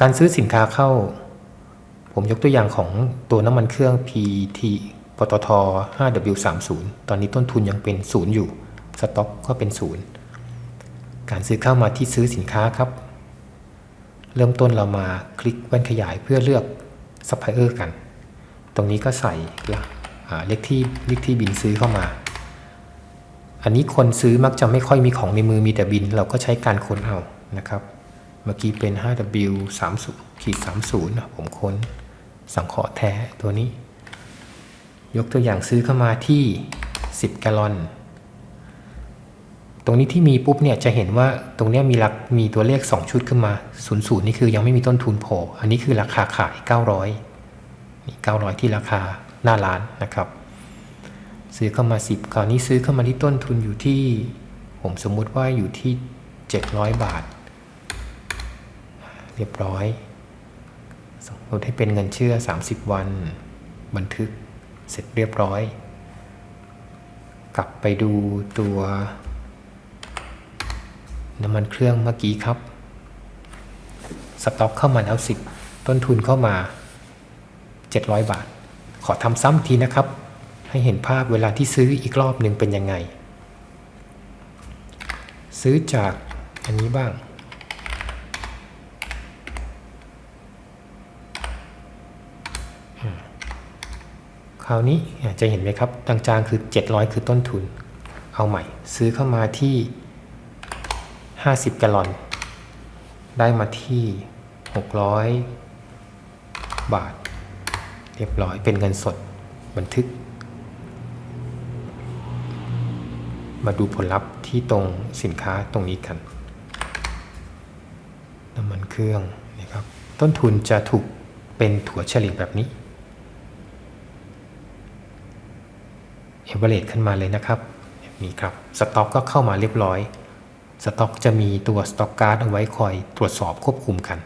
การซื้อสินค้าเข้า ผมยกตัวอย่างของตัวน้ำมันเครื่อง PT ปตท 5W30 ตอนนี้ต้นทุนยังเป็นศูนย์อยู่ สต็อกก็เป็นศูนย์การซื้อเข้ามาที่ซื้อสินค้าครับ เริ่มต้นเรามาคลิกแว่นขยายเพื่อเลือกซัพพลายเออร์กัน ตรงนี้ก็ใส่เลขที่เลขที่บินซื้อเข้ามา อันนี้คนซื้อมักจะไม่ค่อยมีของในมือมีแต่บิน เราก็ใช้การค้นเอานะครับ เมื่อกี้เป็น 5W 30ขีด30นะผมค้นสังเคราะห์แท้ตัวนี้ ยกตัวอย่างซื้อเข้ามาที่ 10 แกลลอน ตรงนี้ที่มีปุ๊บเนี่ยจะเห็นว่าตรงนี้มีลักมีตัวเลข 2 ชุดขึ้นมา00นี่คือยังไม่มีต้นทุนโผล่อันนี้คือราคาขาย 900นี่900 ที่ราคาหน้าร้านนะครับ ซื้อเข้ามา 10 คราวนี้ซื้อเข้ามาที่ต้นทุนอยู่ที่ ผมสมมุติว่าอยู่ที่ 700 บาท เรียบร้อยสมมติให้เป็นเงินเชื่อ 30 วัน บันทึกเสร็จเรียบร้อย กลับไปดูตัวน้ำมันเครื่องเมื่อกี้ครับ สต็อกเข้ามาแล้ว10 ต้นทุนเข้ามา 700 บาท ขอทำซ้ำทีนะครับ ให้เห็นภาพเวลาที่ซื้ออีกรอบหนึ่งเป็นยังไง ซื้อจากอันนี้บ้าง ค ราวนี้จะเห็นไหมครับจางๆคือ 700 คือต้นทุน เอาใหม่ ซื้อเข้ามาที่ 50 แกลลอน ได้มาที่ 600 บาท เรียบร้อยเป็นเงินสดบันทึก มาดูผลลัพธ์ที่ตรงสินค้าตรงนี้กันน้ำมันเครื่องนะครับต้นทุนจะถูกเป็นถั่วเฉลี่ยแบบนี้ เอเวอเรขึ้นมาเลยนะครับแบบนี้ครับสต็อกก็เข้ามาเรียบร้อยสต็อกจะมีตัวสต็อกการ์ดเอาไว้คอยตรวจสอบควบคุมกัน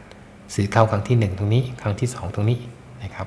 ซื้อเข้าครั้งที่ 1 ตรงนี้ ครั้งที่ 2 ตรงนี้นะครับ